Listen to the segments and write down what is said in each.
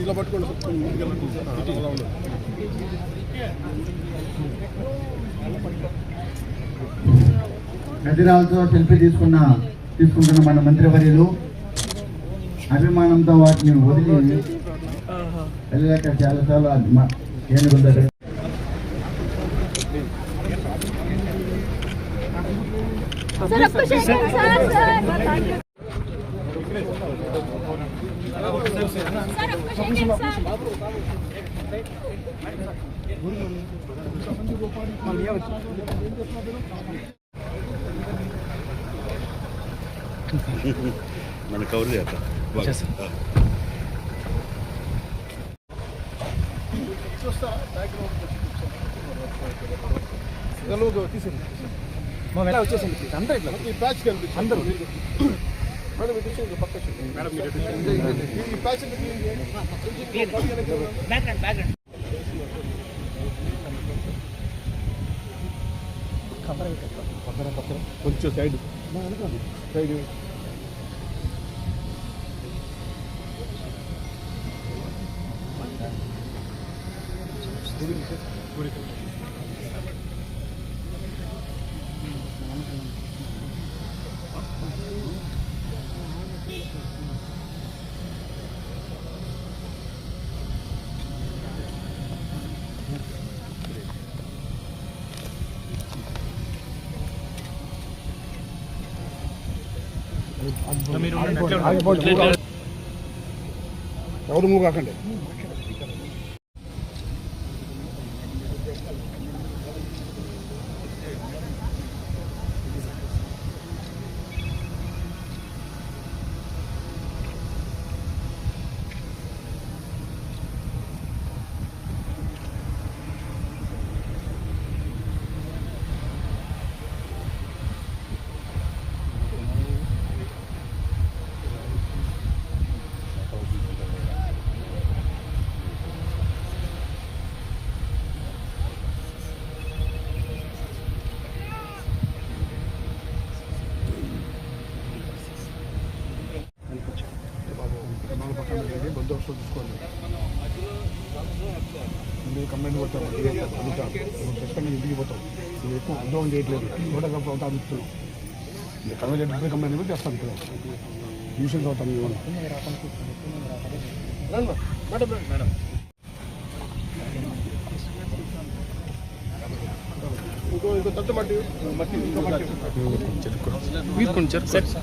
ఇలా పట్టుకోండి నదిరాలతో సెల్ఫీ తీసుకున్న తీసుకుంటున్న మన మంత్రివర్యులు అభిమానంతో వాటిని వదిలి వెళ్ళలేక చాలాసార్లు అది మా దగ్గర సార్ అప్పుడు షేక్ సార్ కవర్ చేస్తా వచ్చేసింది అందరూ ఇట్లా ఈ ప్యాచ్ కనిపించింది. అందరూ. మేడం ఇటు పక్క. ఈ ప్యాచ్ క్లీన్ చేయండి. పక్కన పక్కన. కొంచెం సైడ్. సైడ్. ఎవరు కాకండి. ఉద్యోగం చేయట్లేదు. కూడా గొప్ప అవుతా అడుగుతున్నావు కన్వే చేస్తే కంప్లైంట్ కూడా చేస్తాను ఇప్పుడు. ట్యూషన్ చదువుతాను మేడం తీసుకుని సార్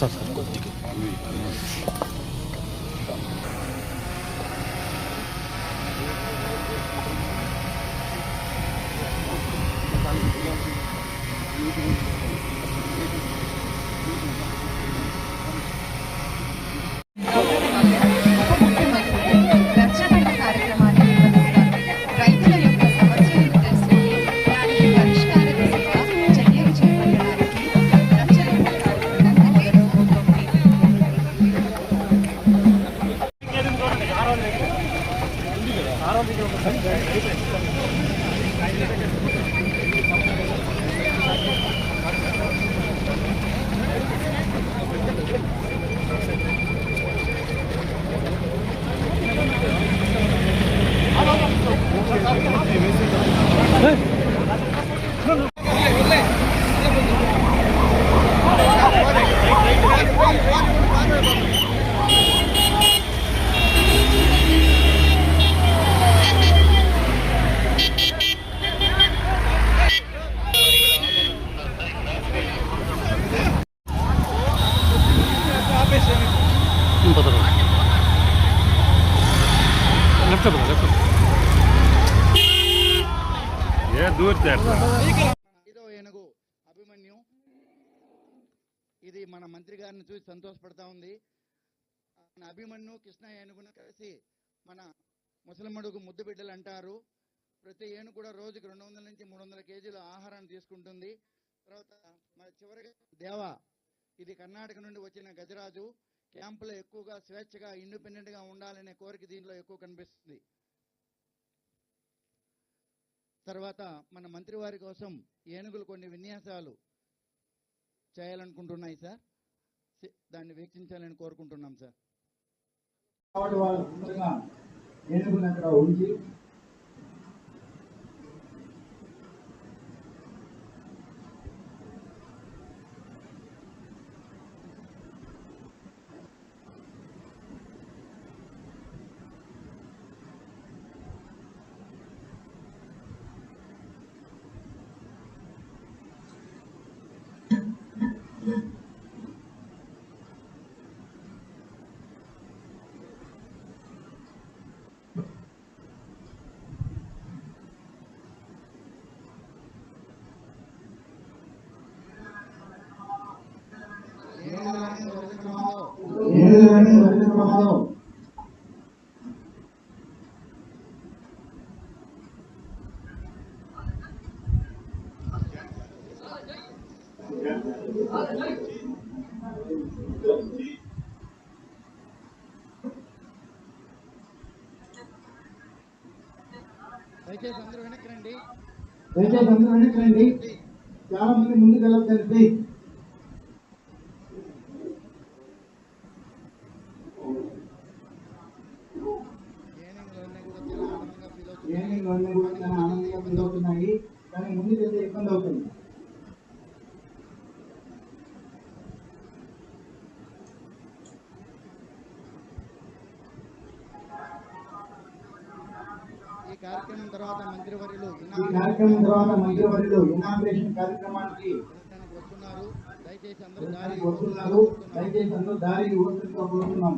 సార్. మంత్రి గారిని చూసి సంతోషపడతా ఉంది. మన అభిమన్యు కృష్ణ ఏనుగును కలిసి మన ముసలమ్మడుగు ముద్దు బిడ్డలు అంటారు. ప్రతి ఏనుగు కూడా రోజుకి రెండు వందల నుంచి మూడు వందల కేజీల ఆహారాన్ని తీసుకుంటుంది. తర్వాత మన చివరిగా దేవ ఇది కర్ణాటక నుండి వచ్చిన గజరాజు. క్యాంపులో ఎక్కువగా స్వేచ్ఛగా ఇండిపెండెంట్గా ఉండాలనే కోరిక దీనిలో ఎక్కువ కనిపిస్తుంది. తర్వాత మన మంత్రి వారి కోసం ఏనుగులు కొన్ని విన్యాసాలు చేయాలనుకుంటున్నాయి సార్. దాన్ని వీక్షించాలని కోరుకుంటున్నాం సార్. వాళ్ళు ముందుగా ఉంచి దయచేసి అందరూ వెనక్కి రండి. దయచేసి అందరూ వెనక్కి రండి. చాలా మంది ముందుకు వెళ్ళొద్దండి ప్లీజ్ ఏనుగులన్నీ కూడా చాలా ఏనుగులు అన్నీ కూడా చాలా ఆనందంగా ఫీల్ అవుతున్నాయి కానీ ముందుకు వెళ్తే ఇబ్బంది అవుతుంది. ఈ కార్యక్రమం తర్వాత మంత్రివర్యులు ఈ కార్యక్రమం తర్వాత మంత్రివర్యులు ఇనాగ్రేషన్ కార్యక్రమానికి వస్తున్నారు. దయచేసి అందరూ దారి వస్తున్నారు. దయచేసి అందరూ దారి కోరుతున్నాం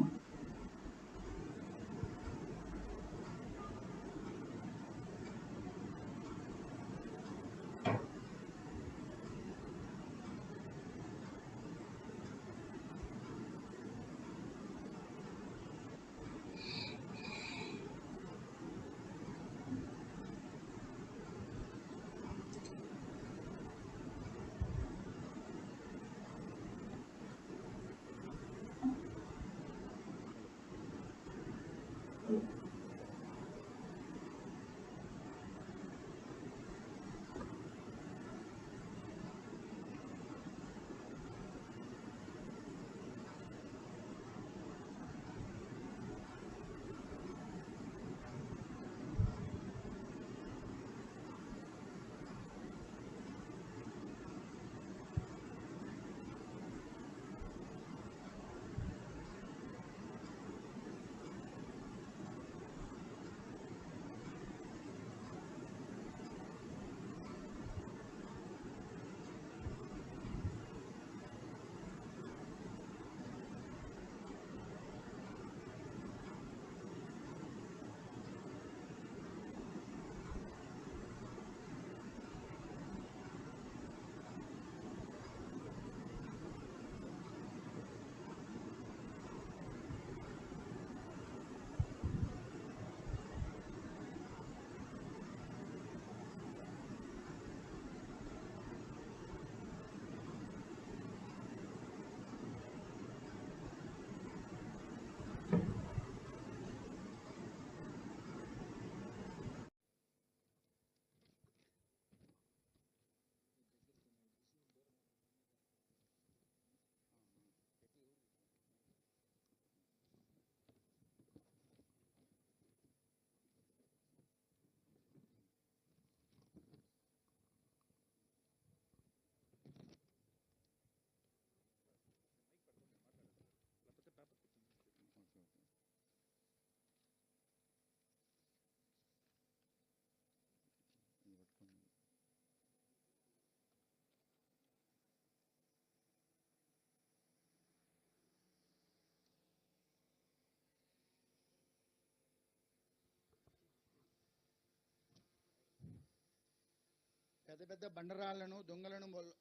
పెద్ద పెద్ద బండరాళ్ళను దొంగలను మొల్-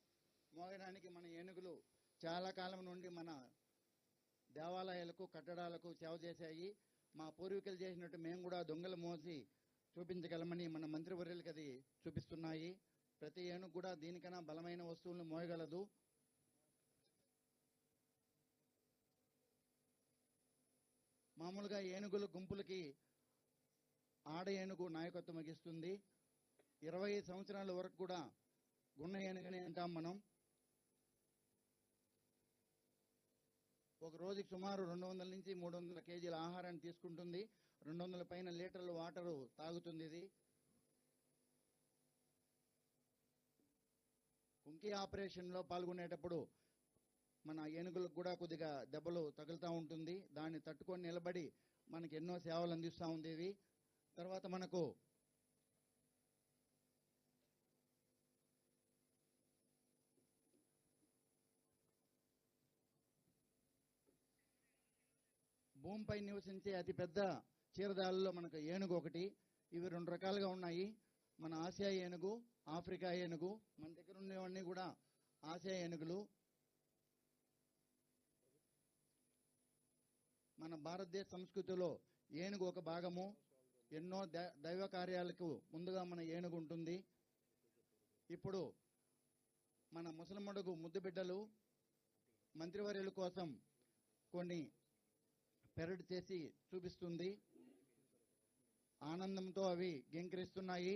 మోయడానికి మన ఏనుగులు చాలా కాలం నుండి మన దేవాలయాలకు కట్టడాలకు సేవ చేశాయి. మా పూర్వీకులు చేసినట్టు మేము కూడా దొంగలు మోసి చూపించగలమని మన మంత్రివర్యులకి అది చూపిస్తున్నాయి. ప్రతి ఏనుగు కూడా దీనికన్నా బలమైన వస్తువులను మోయగలదు. మామూలుగా ఏనుగుల గుంపులకి ఆడ ఏనుగు నాయకత్వం వహిస్తుంది. ఇరవై ఐదు సంవత్సరాల వరకు కూడా గున్న ఏనుగని అంటాం మనం. ఒక రోజుకి సుమారు రెండు వందల నుంచి మూడు వందల కేజీల ఆహారాన్ని తీసుకుంటుంది. రెండు వందల పైన లీటర్ల వాటరు తాగుతుంది ఇది. కుంకి ఆపరేషన్లో పాల్గొనేటప్పుడు మన ఏనుగులకు కూడా కొద్దిగా దెబ్బలు తగులుతూ ఉంటుంది. దాన్ని తట్టుకొని నిలబడి మనకి ఎన్నో సేవలు అందిస్తూ ఉంది ఇది తర్వాత మనకు భూమిపై నివసించే అతిపెద్ద చీరదాలలో మనకు ఏనుగు ఒకటి. ఇవి రెండు రకాలుగా ఉన్నాయి. మన ఆసియా ఏనుగు ఆఫ్రికా ఏనుగు మన దగ్గర ఉండేవన్నీ కూడా ఆసియా ఏనుగులు. మన భారతదేశ సంస్కృతిలో ఏనుగు ఒక భాగము. ఎన్నో దైవ కార్యాలకు ముందుగా మన ఏనుగు ఉంటుంది. ఇప్పుడు మన ముసలమ్మడుగు ముద్దు బిడ్డలు మంత్రివర్యుల కోసం కొన్ని పెరడ్ చేసి చూపిస్తుంది. ఆనందంతో అవి గెంకరిస్తున్నాయి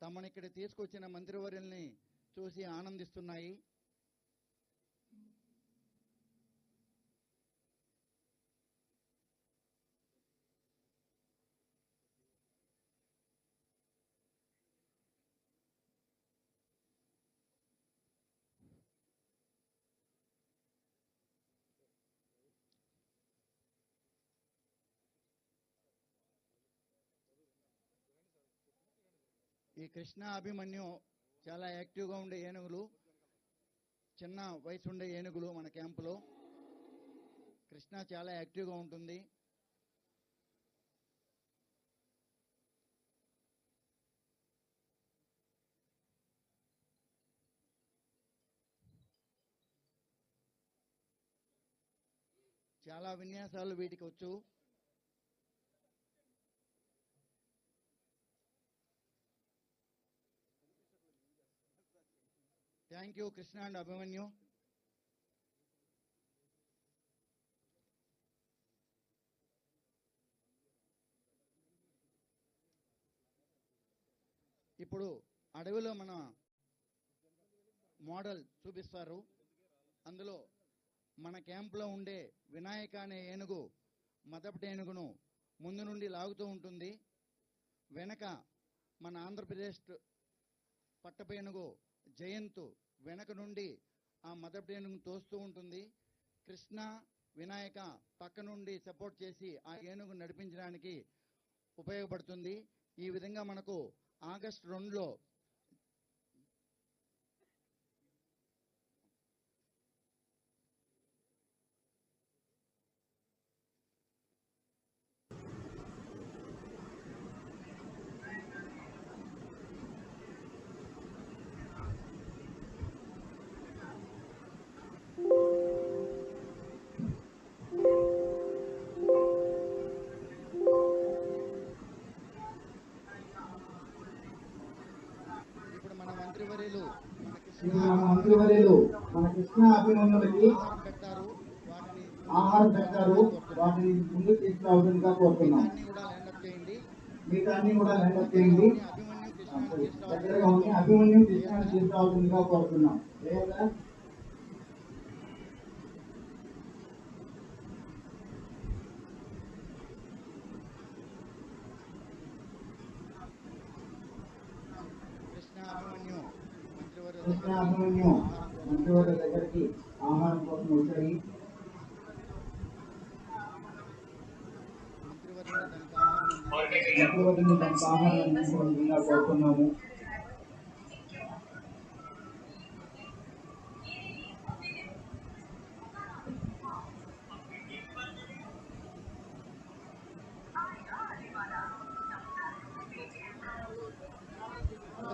తమను ఇక్కడ తీసుకొచ్చిన మంత్రివర్యుల్ని చూసి ఆనందిస్తున్నాయి. ఈ కృష్ణ అభిమన్యు చాలా యాక్టివ్గా ఉండే ఏనుగులు చిన్న వయసు ఉండే ఏనుగులు మన క్యాంపులో. కృష్ణ చాలా యాక్టివ్గా ఉంటుంది. చాలా విన్యాసాలు వీటికి వచ్చు. Thank you Krishna and Abhimanyu. ఇప్పుడు అడవిలో మన మోడల్ చూపిస్తారు. అందులో మన క్యాంప్లో ఉండే వినాయక అనే ఏనుగు మదపటి ఏనుగును ముందు నుండి లాగుతూ ఉంటుంది. వెనక మన ఆంధ్రప్రదేశ్ పట్టపేనుగు జయంతు వెనక నుండి ఆ మదర్ ఏనుగును తోస్తూ ఉంటుంది. కృష్ణ వినాయక పక్క నుండి సపోర్ట్ చేసి ఆ ఏనుగు నడిపించడానికి ఉపయోగపడుతుంది. ఈ విధంగా మనకు ఆగస్ట్ రెండులో కృష్ణ అభినందనకి ఆహారం పెట్టారు. వాటిని ముందుకు తీసుకురావాల్సిందిగా కోరుతున్నాం. అన్ని కూడా లైన్అప్ చేయండి. అభిమన్యు కృష్ణ దగ్గరగా ఉండి అభిమన్యు కృష్ణాన్ని తీసుకురావాల్సిందిగా కోరుతున్నాం. లేదా కృష్ణ అభిమన్యు మంత్రివర్గ దగ్గరికి ఆహారం కోసం వచ్చాయి. కోరుతున్నాము.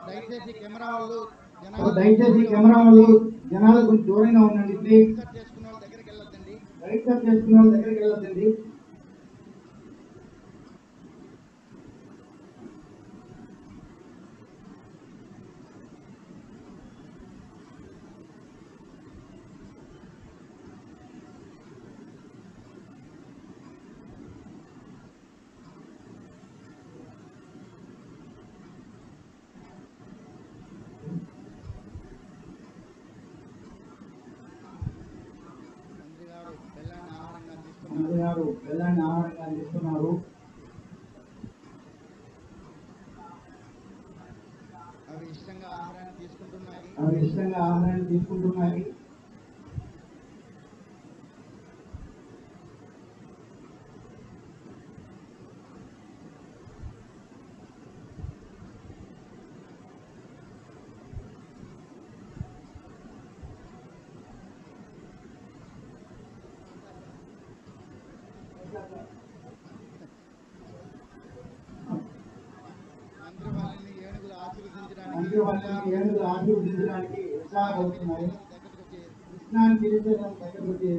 దయచేసి కెమెరా వాళ్ళు దయచేసి కెమెరా వాళ్ళు జనాల కొంచెం దూరంగా ఉండండి ప్లీజ్ కట్ చేసుకున్న వాళ్ళ దగ్గరికి వెళ్ళొద్దండి. రైట్ కట్ చేసుకున్న వాళ్ళ దగ్గరికి వెళ్ళొద్దండి మంత్రి గారు బెల్లాన్ని ఆహారంగా గారు బెల్లాన్ని ఆహారంగా అందిస్తున్నారు అవి ఇష్టంగా ఆహారాన్ని తీసుకుంటున్నాయి అవి ఇష్టంగా ఆహారాన్ని తీసుకుంటున్నాయి మంత్రి వాళ్ళని ఏనుగులు ఆశీర్వదించడానికి మంత్రి వాళ్ళని ఏనుగులు ఆశీర్వదించడానికి ఉత్సాహపడుతున్నాయి కృష్ణాన్ని దగ్గరకు